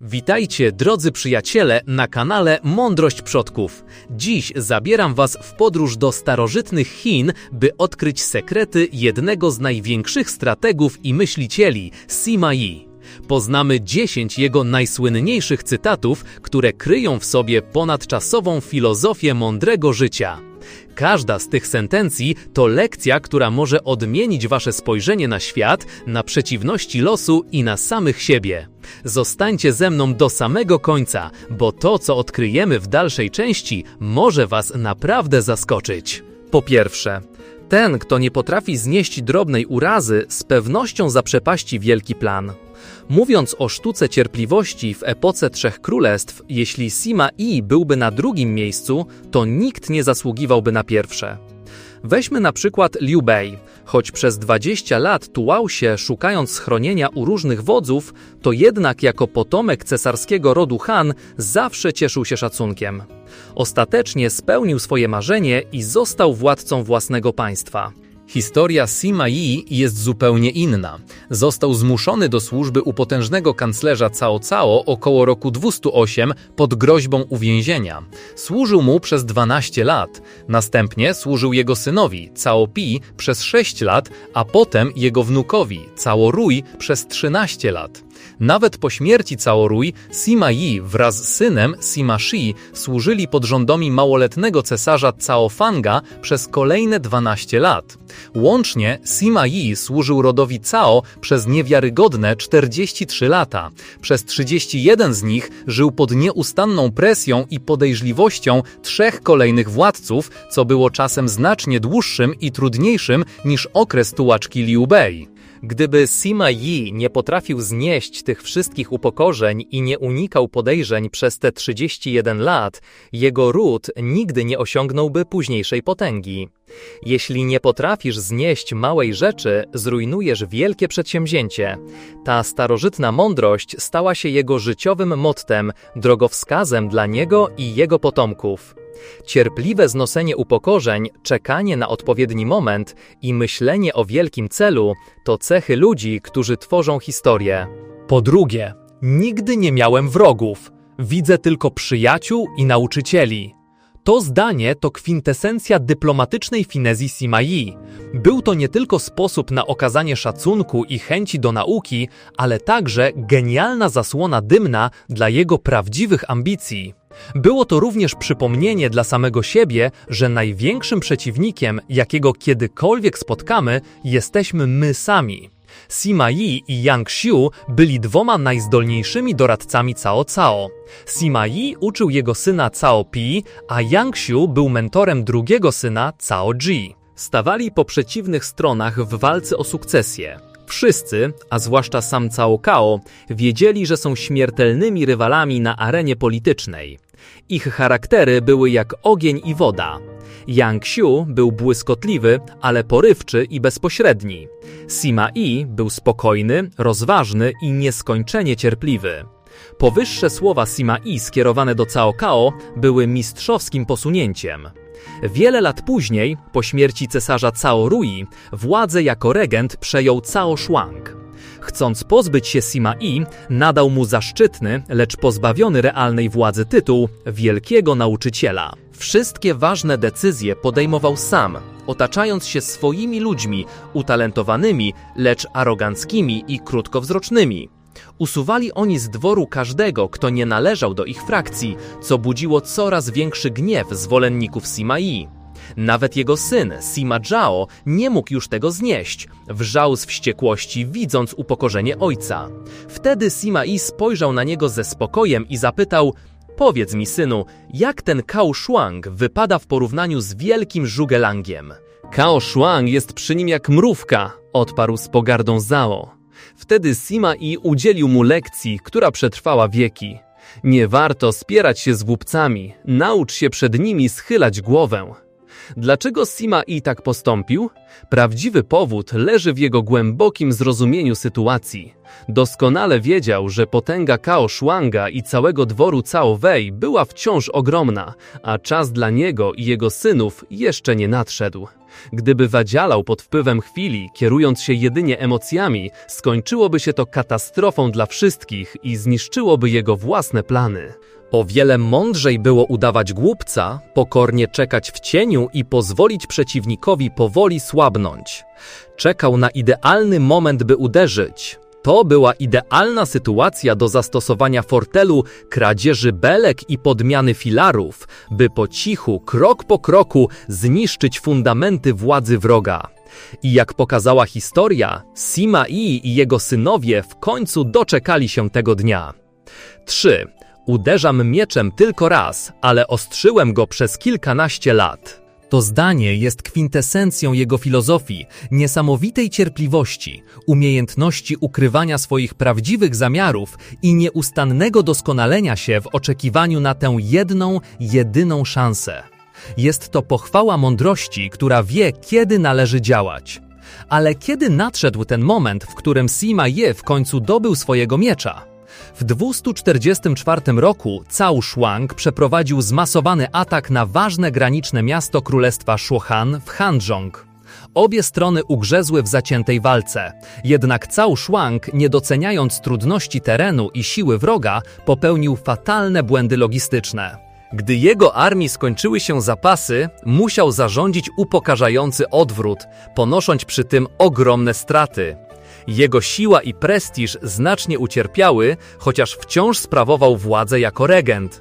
Witajcie, drodzy przyjaciele, na kanale Mądrość Przodków. Dziś zabieram Was w podróż do starożytnych Chin, by odkryć sekrety jednego z największych strategów i myślicieli, Sima Yi. Poznamy 10 jego najsłynniejszych cytatów, które kryją w sobie ponadczasową filozofię mądrego życia. Każda z tych sentencji to lekcja, która może odmienić wasze spojrzenie na świat, na przeciwności losu i na samych siebie. Zostańcie ze mną do samego końca, bo to, co odkryjemy w dalszej części, może was naprawdę zaskoczyć. Po pierwsze, ten, kto nie potrafi znieść drobnej urazy, z pewnością zaprzepaści wielki plan. Mówiąc o sztuce cierpliwości w epoce Trzech Królestw, jeśli Sima I byłby na drugim miejscu, to nikt nie zasługiwałby na pierwsze. Weźmy na przykład Liu Bei. Choć przez 20 lat tułał się szukając schronienia u różnych wodzów, to jednak jako potomek cesarskiego rodu Han zawsze cieszył się szacunkiem. Ostatecznie spełnił swoje marzenie i został władcą własnego państwa. Historia Sima Yi jest zupełnie inna. Został zmuszony do służby u potężnego kanclerza Cao Cao około roku 208 pod groźbą uwięzienia. Służył mu przez 12 lat. Następnie służył jego synowi Cao Pi przez 6 lat, a potem jego wnukowi Cao Rui przez 13 lat. Nawet po śmierci Cao Rui, Sima Yi wraz z synem Sima Shi służyli pod rządami małoletnego cesarza Cao Fanga przez kolejne 12 lat. Łącznie Sima Yi służył rodowi Cao przez niewiarygodne 43 lata. Przez 31 z nich żył pod nieustanną presją i podejrzliwością trzech kolejnych władców, co było czasem znacznie dłuższym i trudniejszym niż okres tułaczki Liu Bei. Gdyby Sima Yi nie potrafił znieść tych wszystkich upokorzeń i nie unikał podejrzeń przez te 31 lat, jego ród nigdy nie osiągnąłby późniejszej potęgi. Jeśli nie potrafisz znieść małej rzeczy, zrujnujesz wielkie przedsięwzięcie. Ta starożytna mądrość stała się jego życiowym mottem, drogowskazem dla niego i jego potomków. Cierpliwe znoszenie upokorzeń, czekanie na odpowiedni moment i myślenie o wielkim celu to cechy ludzi, którzy tworzą historię. Po drugie, nigdy nie miałem wrogów. Widzę tylko przyjaciół i nauczycieli. To zdanie to kwintesencja dyplomatycznej finezji Simai. Był to nie tylko sposób na okazanie szacunku i chęci do nauki, ale także genialna zasłona dymna dla jego prawdziwych ambicji. Było to również przypomnienie dla samego siebie, że największym przeciwnikiem, jakiego kiedykolwiek spotkamy, jesteśmy my sami. Sima Yi i Yang Xiu byli dwoma najzdolniejszymi doradcami Cao Cao. Sima Yi uczył jego syna Cao Pi, a Yang Xiu był mentorem drugiego syna Cao Ji. Stawali po przeciwnych stronach w walce o sukcesję. Wszyscy, a zwłaszcza sam Cao Kao, wiedzieli, że są śmiertelnymi rywalami na arenie politycznej. Ich charaktery były jak ogień i woda. Yang Xiu był błyskotliwy, ale porywczy i bezpośredni. Sima Yi był spokojny, rozważny i nieskończenie cierpliwy. Powyższe słowa Sima Yi skierowane do Cao Kao były mistrzowskim posunięciem. Wiele lat później, po śmierci cesarza Cao Rui, władzę jako regent przejął Cao Shuang. Chcąc pozbyć się Sima I, nadał mu zaszczytny, lecz pozbawiony realnej władzy tytuł wielkiego nauczyciela. Wszystkie ważne decyzje podejmował sam, otaczając się swoimi ludźmi, utalentowanymi, lecz aroganckimi i krótkowzrocznymi. Usuwali oni z dworu każdego, kto nie należał do ich frakcji, co budziło coraz większy gniew zwolenników Sima Yi. Nawet jego syn, Sima Zhao, nie mógł już tego znieść. Wrzał z wściekłości, widząc upokorzenie ojca. Wtedy Sima Yi spojrzał na niego ze spokojem i zapytał: Powiedz mi, synu, jak ten Kao Shuang wypada w porównaniu z wielkim Zhugelangiem? Kao Shuang jest przy nim jak mrówka, odparł z pogardą Zhao. Wtedy Sima I udzielił mu lekcji, która przetrwała wieki. Nie warto spierać się z głupcami, naucz się przed nimi schylać głowę. Dlaczego Sima I tak postąpił? Prawdziwy powód leży w jego głębokim zrozumieniu sytuacji. Doskonale wiedział, że potęga Kao Shuanga i całego dworu Cao Wei była wciąż ogromna, a czas dla niego i jego synów jeszcze nie nadszedł. Gdyby wadzialał pod wpływem chwili, kierując się jedynie emocjami, skończyłoby się to katastrofą dla wszystkich i zniszczyłoby jego własne plany. O wiele mądrzej było udawać głupca, pokornie czekać w cieniu i pozwolić przeciwnikowi powoli słabnąć. Czekał na idealny moment, by uderzyć. To była idealna sytuacja do zastosowania fortelu, kradzieży belek i podmiany filarów, by po cichu, krok po kroku zniszczyć fundamenty władzy wroga. I jak pokazała historia, Sima I i jego synowie w końcu doczekali się tego dnia. 3. Uderzam mieczem tylko raz, ale ostrzyłem go przez kilkanaście lat. To zdanie jest kwintesencją jego filozofii, niesamowitej cierpliwości, umiejętności ukrywania swoich prawdziwych zamiarów i nieustannego doskonalenia się w oczekiwaniu na tę jedną, jedyną szansę. Jest to pochwała mądrości, która wie, kiedy należy działać. Ale kiedy nadszedł ten moment, w którym Sima Ye w końcu dobył swojego miecza? W 244 roku Cao Shuang przeprowadził zmasowany atak na ważne graniczne miasto królestwa Shuhan w Hanzhong. Obie strony ugrzezły w zaciętej walce, jednak Cao Shuang, nie doceniając trudności terenu i siły wroga, popełnił fatalne błędy logistyczne. Gdy jego armii skończyły się zapasy, musiał zarządzić upokarzający odwrót, ponosząc przy tym ogromne straty. Jego siła i prestiż znacznie ucierpiały, chociaż wciąż sprawował władzę jako regent.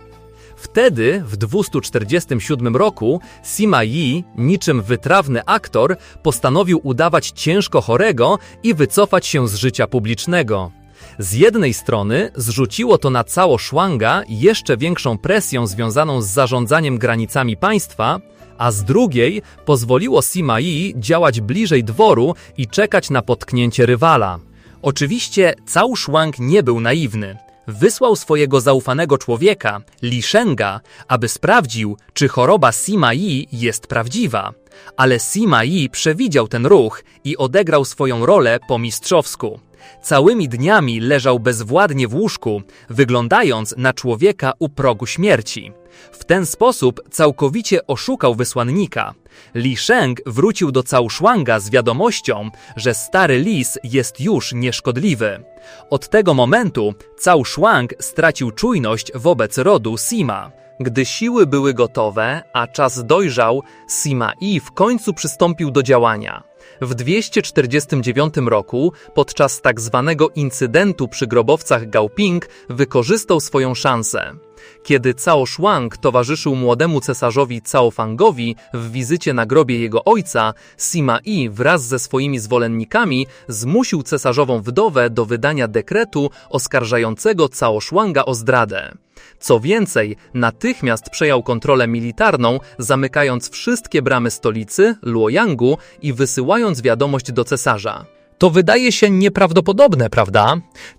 Wtedy, w 247 roku, Sima Yi, niczym wytrawny aktor, postanowił udawać ciężko chorego i wycofać się z życia publicznego. Z jednej strony zrzuciło to na cało Szłanga jeszcze większą presję związaną z zarządzaniem granicami państwa, a z drugiej pozwoliło Sima Yi działać bliżej dworu i czekać na potknięcie rywala. Oczywiście Cao Shuang nie był naiwny. Wysłał swojego zaufanego człowieka, Li Shenga, aby sprawdził, czy choroba Sima Yi jest prawdziwa. Ale Sima Yi przewidział ten ruch i odegrał swoją rolę po mistrzowsku. Całymi dniami leżał bezwładnie w łóżku, wyglądając na człowieka u progu śmierci. W ten sposób całkowicie oszukał wysłannika. Li Sheng wrócił do Caoshuanga z wiadomością, że stary lis jest już nieszkodliwy. Od tego momentu Cao Shuang stracił czujność wobec rodu Sima. Gdy siły były gotowe, a czas dojrzał, Sima I w końcu przystąpił do działania. W 249 roku, podczas tak zwanego incydentu przy grobowcach Gaoping, wykorzystał swoją szansę. Kiedy Cao Shuang towarzyszył młodemu cesarzowi Cao Fangowi w wizycie na grobie jego ojca, Sima Yi wraz ze swoimi zwolennikami zmusił cesarzową wdowę do wydania dekretu oskarżającego Cao Shuanga o zdradę. Co więcej, natychmiast przejął kontrolę militarną, zamykając wszystkie bramy stolicy, Luoyangu i wysyłając wiadomość do cesarza. To wydaje się nieprawdopodobne, prawda?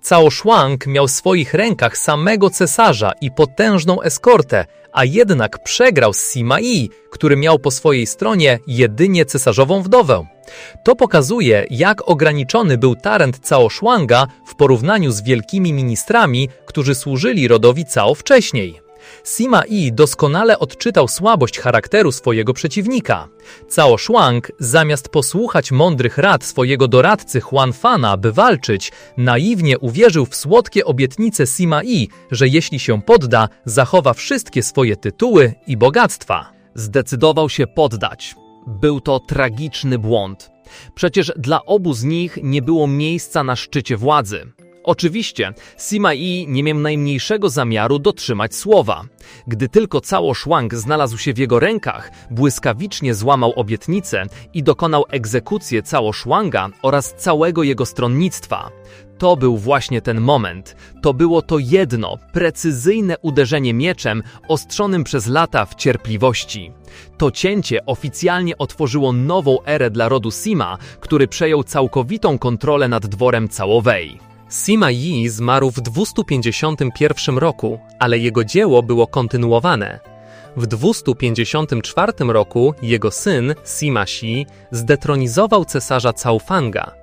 Cao Shuang miał w swoich rękach samego cesarza i potężną eskortę, a jednak przegrał z Sima Yi, który miał po swojej stronie jedynie cesarzową wdowę. To pokazuje, jak ograniczony był talent Cao Shuanga w porównaniu z wielkimi ministrami, którzy służyli rodowi Cao wcześniej. Sima Yi doskonale odczytał słabość charakteru swojego przeciwnika. Cao Shuang, zamiast posłuchać mądrych rad swojego doradcy Huan Fana, by walczyć, naiwnie uwierzył w słodkie obietnice Sima Yi, że jeśli się podda, zachowa wszystkie swoje tytuły i bogactwa. Zdecydował się poddać. Był to tragiczny błąd. Przecież dla obu z nich nie było miejsca na szczycie władzy. Oczywiście, Sima Yi nie miał najmniejszego zamiaru dotrzymać słowa. Gdy tylko cało szwank znalazł się w jego rękach, błyskawicznie złamał obietnicę i dokonał egzekucję cało szwanga oraz całego jego stronnictwa. To był właśnie ten moment. To było to jedno, precyzyjne uderzenie mieczem ostrzonym przez lata w cierpliwości. To cięcie oficjalnie otworzyło nową erę dla rodu Sima, który przejął całkowitą kontrolę nad dworem Całowej. Sima Yi zmarł w 251 roku, ale jego dzieło było kontynuowane. W 254 roku jego syn, Sima Shi, zdetronizował cesarza Caofanga.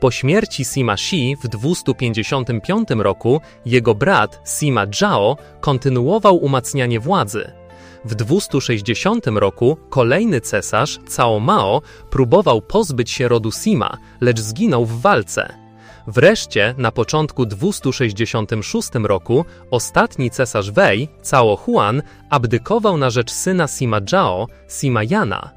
Po śmierci Sima Shi w 255 roku jego brat Sima Zhao kontynuował umacnianie władzy. W 260 roku kolejny cesarz, Cao Mao, próbował pozbyć się rodu Sima, lecz zginął w walce. Wreszcie, na początku 266 roku, ostatni cesarz Wei, Cao Huan, abdykował na rzecz syna Sima Zhao, Sima Yana.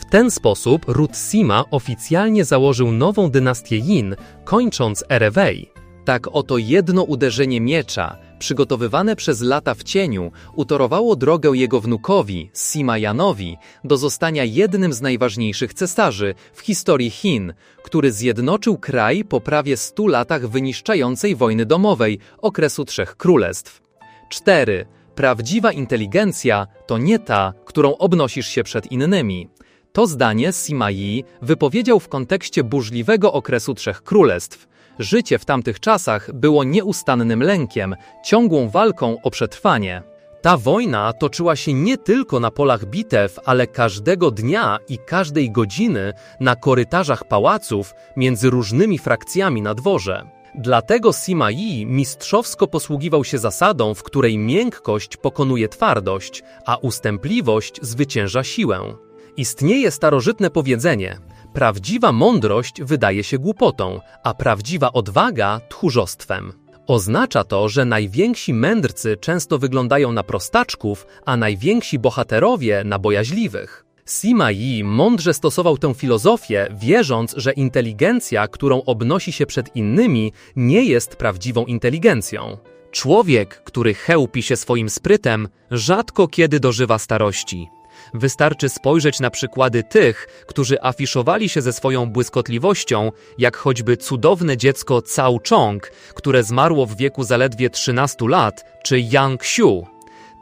W ten sposób ród Sima oficjalnie założył nową dynastię Yin, kończąc erę Wei. Tak oto jedno uderzenie miecza, przygotowywane przez lata w cieniu, utorowało drogę jego wnukowi, Sima Yanowi, do zostania jednym z najważniejszych cesarzy w historii Chin, który zjednoczył kraj po prawie 100 latach wyniszczającej wojny domowej, okresu Trzech Królestw. 4. Prawdziwa inteligencja to nie ta, którą obnosisz się przed innymi. To zdanie Sima Yi wypowiedział w kontekście burzliwego okresu Trzech Królestw – Życie w tamtych czasach było nieustannym lękiem, ciągłą walką o przetrwanie. Ta wojna toczyła się nie tylko na polach bitew, ale każdego dnia i każdej godziny na korytarzach pałaców między różnymi frakcjami na dworze. Dlatego Sima Yi mistrzowsko posługiwał się zasadą, w której miękkość pokonuje twardość, a ustępliwość zwycięża siłę. Istnieje starożytne powiedzenie – Prawdziwa mądrość wydaje się głupotą, a prawdziwa odwaga tchórzostwem. Oznacza to, że najwięksi mędrcy często wyglądają na prostaczków, a najwięksi bohaterowie na bojaźliwych. Sima Yi mądrze stosował tę filozofię, wierząc, że inteligencja, którą obnosi się przed innymi, nie jest prawdziwą inteligencją. Człowiek, który chełpi się swoim sprytem, rzadko kiedy dożywa starości. Wystarczy spojrzeć na przykłady tych, którzy afiszowali się ze swoją błyskotliwością, jak choćby cudowne dziecko Cao Chong, które zmarło w wieku zaledwie 13 lat, czy Yang Xiu.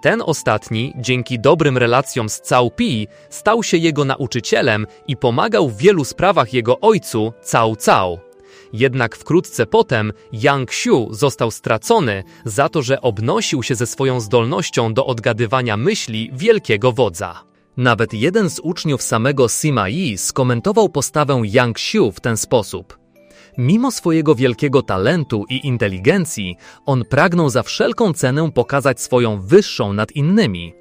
Ten ostatni, dzięki dobrym relacjom z Cao Pi, stał się jego nauczycielem i pomagał w wielu sprawach jego ojcu Cao Cao. Jednak wkrótce potem Yang Xiu został stracony za to, że obnosił się ze swoją zdolnością do odgadywania myśli wielkiego wodza. Nawet jeden z uczniów samego Sima Yi skomentował postawę Yang Xiu w ten sposób. Mimo swojego wielkiego talentu i inteligencji, on pragnął za wszelką cenę pokazać swoją wyższą nad innymi.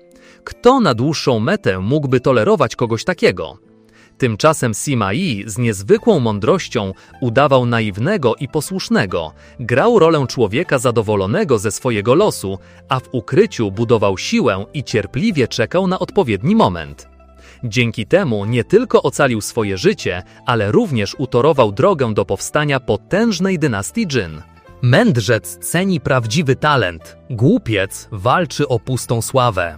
Kto na dłuższą metę mógłby tolerować kogoś takiego? Tymczasem Sima Yi z niezwykłą mądrością udawał naiwnego i posłusznego, grał rolę człowieka zadowolonego ze swojego losu, a w ukryciu budował siłę i cierpliwie czekał na odpowiedni moment. Dzięki temu nie tylko ocalił swoje życie, ale również utorował drogę do powstania potężnej dynastii Jin. Mędrzec ceni prawdziwy talent, głupiec walczy o pustą sławę.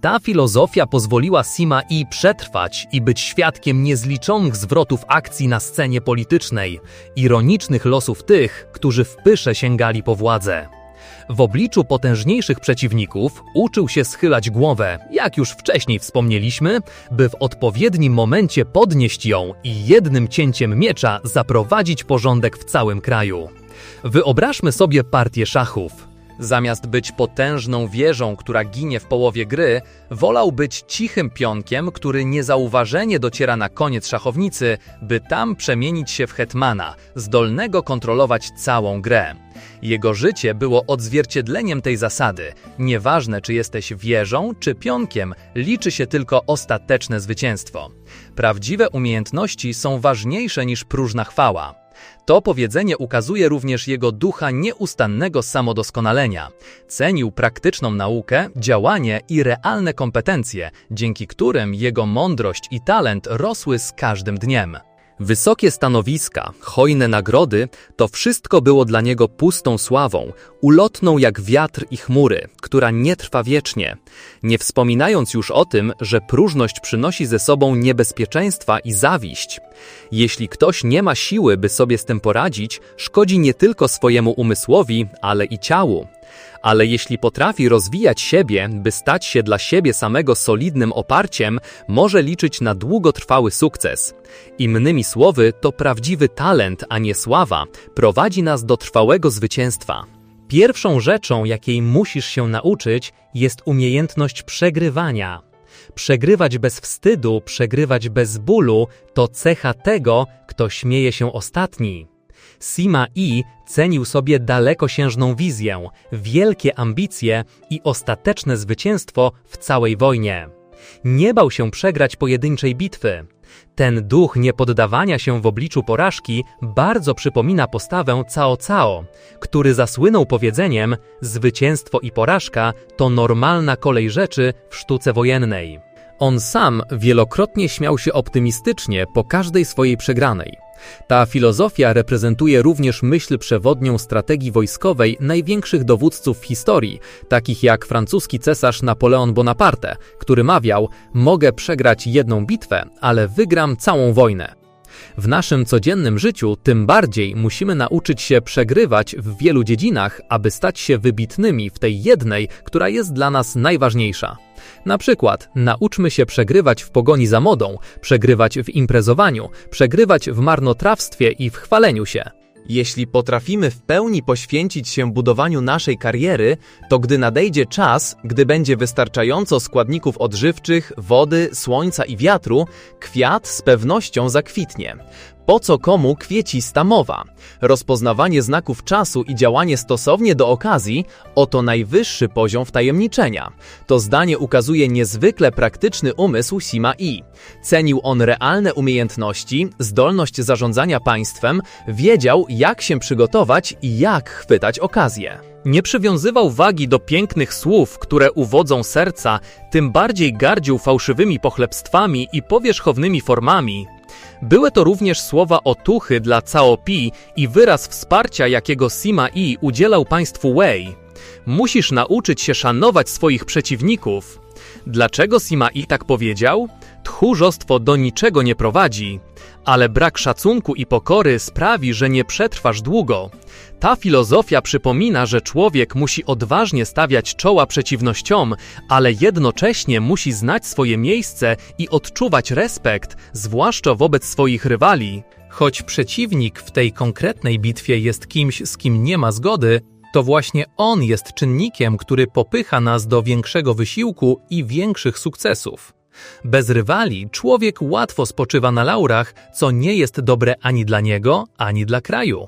Ta filozofia pozwoliła Sima I przetrwać i być świadkiem niezliczonych zwrotów akcji na scenie politycznej, ironicznych losów tych, którzy w pysze sięgali po władzę. W obliczu potężniejszych przeciwników uczył się schylać głowę, jak już wcześniej wspomnieliśmy, by w odpowiednim momencie podnieść ją i jednym cięciem miecza zaprowadzić porządek w całym kraju. Wyobraźmy sobie partię szachów. Zamiast być potężną wieżą, która ginie w połowie gry, wolał być cichym pionkiem, który niezauważenie dociera na koniec szachownicy, by tam przemienić się w hetmana, zdolnego kontrolować całą grę. Jego życie było odzwierciedleniem tej zasady. Nieważne, czy jesteś wieżą, czy pionkiem, liczy się tylko ostateczne zwycięstwo. Prawdziwe umiejętności są ważniejsze niż próżna chwała. To powiedzenie ukazuje również jego ducha nieustannego samodoskonalenia. Cenił praktyczną naukę, działanie i realne kompetencje, dzięki którym jego mądrość i talent rosły z każdym dniem. Wysokie stanowiska, hojne nagrody to wszystko było dla niego pustą sławą, ulotną jak wiatr i chmury, która nie trwa wiecznie. Nie wspominając już o tym, że próżność przynosi ze sobą niebezpieczeństwa i zawiść. Jeśli ktoś nie ma siły, by sobie z tym poradzić, szkodzi nie tylko swojemu umysłowi, ale i ciału ale jeśli potrafi rozwijać siebie, by stać się dla siebie samego solidnym oparciem, może liczyć na długotrwały sukces. Innymi słowy, to prawdziwy talent, a nie sława, prowadzi nas do trwałego zwycięstwa. Pierwszą rzeczą, jakiej musisz się nauczyć, jest umiejętność przegrywania. Przegrywać bez wstydu, przegrywać bez bólu to cecha tego, kto śmieje się ostatni. Sima Yi cenił sobie dalekosiężną wizję, wielkie ambicje i ostateczne zwycięstwo w całej wojnie. Nie bał się przegrać pojedynczej bitwy. Ten duch niepoddawania się w obliczu porażki bardzo przypomina postawę Cao Cao, który zasłynął powiedzeniem: Zwycięstwo i porażka to normalna kolej rzeczy w sztuce wojennej. On sam wielokrotnie śmiał się optymistycznie po każdej swojej przegranej. Ta filozofia reprezentuje również myśl przewodnią strategii wojskowej największych dowódców w historii, takich jak francuski cesarz Napoleon Bonaparte, który mawiał: Mogę przegrać jedną bitwę, ale wygram całą wojnę. W naszym codziennym życiu tym bardziej musimy nauczyć się przegrywać w wielu dziedzinach, aby stać się wybitnymi w tej jednej, która jest dla nas najważniejsza. Na przykład nauczmy się przegrywać w pogoni za modą, przegrywać w imprezowaniu, przegrywać w marnotrawstwie i w chwaleniu się. Jeśli potrafimy w pełni poświęcić się budowaniu naszej kariery, to gdy nadejdzie czas, gdy będzie wystarczająco składników odżywczych, wody, słońca i wiatru, kwiat z pewnością zakwitnie. Po co komu kwiecista mowa? Rozpoznawanie znaków czasu i działanie stosownie do okazji oto najwyższy poziom wtajemniczenia. To zdanie ukazuje niezwykle praktyczny umysł Sima I. Cenił on realne umiejętności, zdolność zarządzania państwem, wiedział jak się przygotować i jak chwytać okazję. Nie przywiązywał wagi do pięknych słów, które uwodzą serca, tym bardziej gardził fałszywymi pochlebstwami i powierzchownymi formami. Były to również słowa otuchy dla Cao Pi i wyraz wsparcia, jakiego Sima Yi udzielał państwu Wei. Musisz nauczyć się szanować swoich przeciwników. Dlaczego Sima Yi tak powiedział? Tchórzostwo do niczego nie prowadzi, ale brak szacunku i pokory sprawi, że nie przetrwasz długo. Ta filozofia przypomina, że człowiek musi odważnie stawiać czoła przeciwnościom, ale jednocześnie musi znać swoje miejsce i odczuwać respekt, zwłaszcza wobec swoich rywali. Choć przeciwnik w tej konkretnej bitwie jest kimś, z kim nie ma zgody, to właśnie on jest czynnikiem, który popycha nas do większego wysiłku i większych sukcesów. Bez rywali człowiek łatwo spoczywa na laurach, co nie jest dobre ani dla niego, ani dla kraju.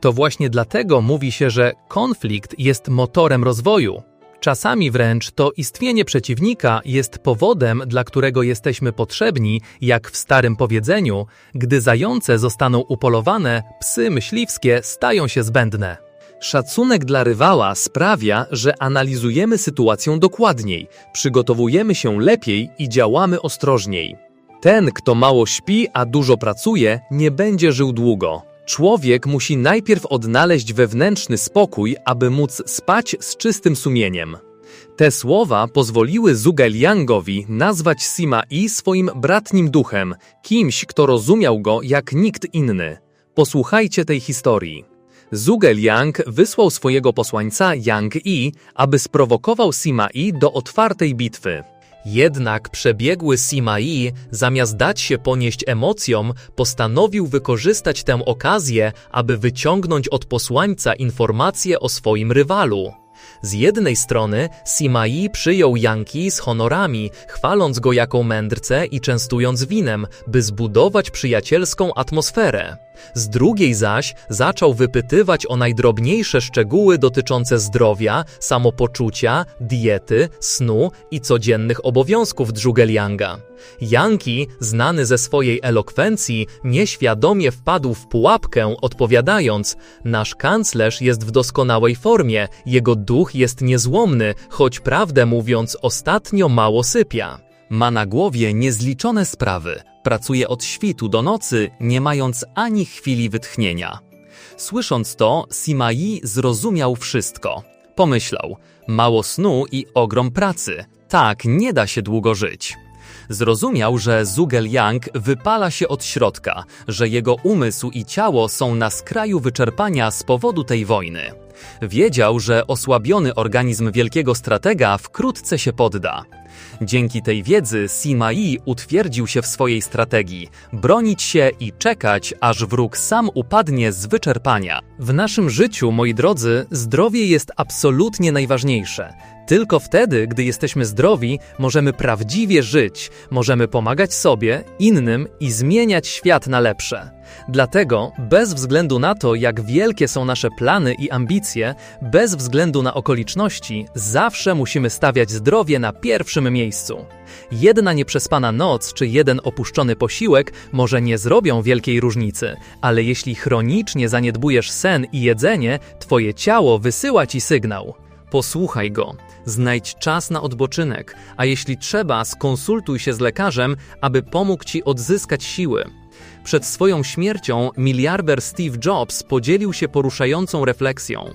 To właśnie dlatego mówi się, że konflikt jest motorem rozwoju. Czasami wręcz to istnienie przeciwnika jest powodem, dla którego jesteśmy potrzebni, jak w starym powiedzeniu: gdy zające zostaną upolowane, psy myśliwskie stają się zbędne. Szacunek dla rywala sprawia, że analizujemy sytuację dokładniej, przygotowujemy się lepiej i działamy ostrożniej. Ten, kto mało śpi, a dużo pracuje, nie będzie żył długo. Człowiek musi najpierw odnaleźć wewnętrzny spokój, aby móc spać z czystym sumieniem. Te słowa pozwoliły Zhuge-Liangowi nazwać Sima Yi swoim bratnim duchem, kimś, kto rozumiał go jak nikt inny. Posłuchajcie tej historii. Zhuge Liang wysłał swojego posłańca Yang Yi, aby sprowokował Sima Yi do otwartej bitwy. Jednak przebiegły Sima Yi, zamiast dać się ponieść emocjom, postanowił wykorzystać tę okazję, aby wyciągnąć od posłańca informacje o swoim rywalu. Z jednej strony Sima Yi przyjął Yankee z honorami, chwaląc go jako mędrcę i częstując winem, by zbudować przyjacielską atmosferę. Z drugiej zaś zaczął wypytywać o najdrobniejsze szczegóły dotyczące zdrowia, samopoczucia, diety, snu i codziennych obowiązków Dżugelianga. Yankee, znany ze swojej elokwencji, nieświadomie wpadł w pułapkę, odpowiadając: Nasz kanclerz jest w doskonałej formie, jego duch jest niezłomny, choć prawdę mówiąc, ostatnio mało sypia. Ma na głowie niezliczone sprawy, pracuje od świtu do nocy, nie mając ani chwili wytchnienia. Słysząc to, Sima Yi zrozumiał wszystko. Pomyślał, mało snu i ogrom pracy. Tak nie da się długo żyć. Zrozumiał, że Zugel Yang wypala się od środka, że jego umysł i ciało są na skraju wyczerpania z powodu tej wojny. Wiedział, że osłabiony organizm wielkiego stratega wkrótce się podda. Dzięki tej wiedzy Sima Yi utwierdził się w swojej strategii bronić się i czekać, aż wróg sam upadnie z wyczerpania. W naszym życiu, moi drodzy, zdrowie jest absolutnie najważniejsze. Tylko wtedy, gdy jesteśmy zdrowi, możemy prawdziwie żyć, możemy pomagać sobie, innym i zmieniać świat na lepsze. Dlatego, bez względu na to, jak wielkie są nasze plany i ambicje, bez względu na okoliczności, zawsze musimy stawiać zdrowie na pierwszym miejscu. Jedna nieprzespana noc czy jeden opuszczony posiłek może nie zrobią wielkiej różnicy, ale jeśli chronicznie zaniedbujesz sen i jedzenie, twoje ciało wysyła ci sygnał. Posłuchaj go, znajdź czas na odpoczynek, a jeśli trzeba, skonsultuj się z lekarzem, aby pomógł ci odzyskać siły. Przed swoją śmiercią miliarder Steve Jobs podzielił się poruszającą refleksją.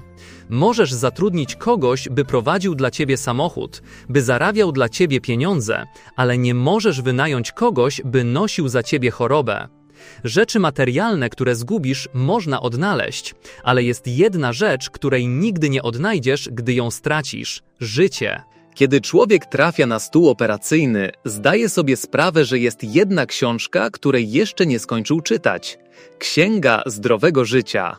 Możesz zatrudnić kogoś, by prowadził dla ciebie samochód, by zarabiał dla ciebie pieniądze, ale nie możesz wynająć kogoś, by nosił za ciebie chorobę. Rzeczy materialne, które zgubisz, można odnaleźć, ale jest jedna rzecz, której nigdy nie odnajdziesz, gdy ją stracisz życie. Kiedy człowiek trafia na stół operacyjny, zdaje sobie sprawę, że jest jedna książka, której jeszcze nie skończył czytać Księga Zdrowego Życia.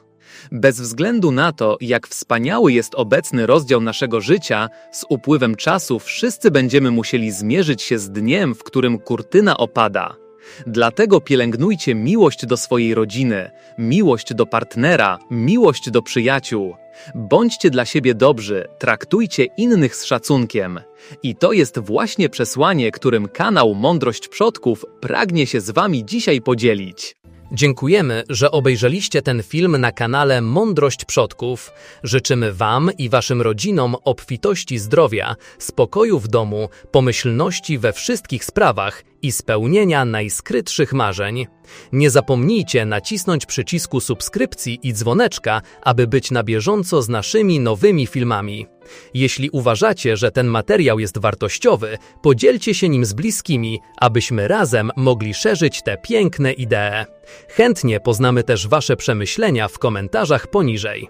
Bez względu na to, jak wspaniały jest obecny rozdział naszego życia, z upływem czasu wszyscy będziemy musieli zmierzyć się z dniem, w którym kurtyna opada. Dlatego pielęgnujcie miłość do swojej rodziny, miłość do partnera, miłość do przyjaciół. Bądźcie dla siebie dobrzy, traktujcie innych z szacunkiem. I to jest właśnie przesłanie, którym kanał Mądrość Przodków pragnie się z Wami dzisiaj podzielić. Dziękujemy, że obejrzeliście ten film na kanale Mądrość Przodków. Życzymy Wam i Waszym rodzinom obfitości zdrowia, spokoju w domu, pomyślności we wszystkich sprawach i spełnienia najskrytszych marzeń. Nie zapomnijcie nacisnąć przycisku subskrypcji i dzwoneczka, aby być na bieżąco z naszymi nowymi filmami. Jeśli uważacie, że ten materiał jest wartościowy, podzielcie się nim z bliskimi, abyśmy razem mogli szerzyć te piękne idee. Chętnie poznamy też Wasze przemyślenia w komentarzach poniżej.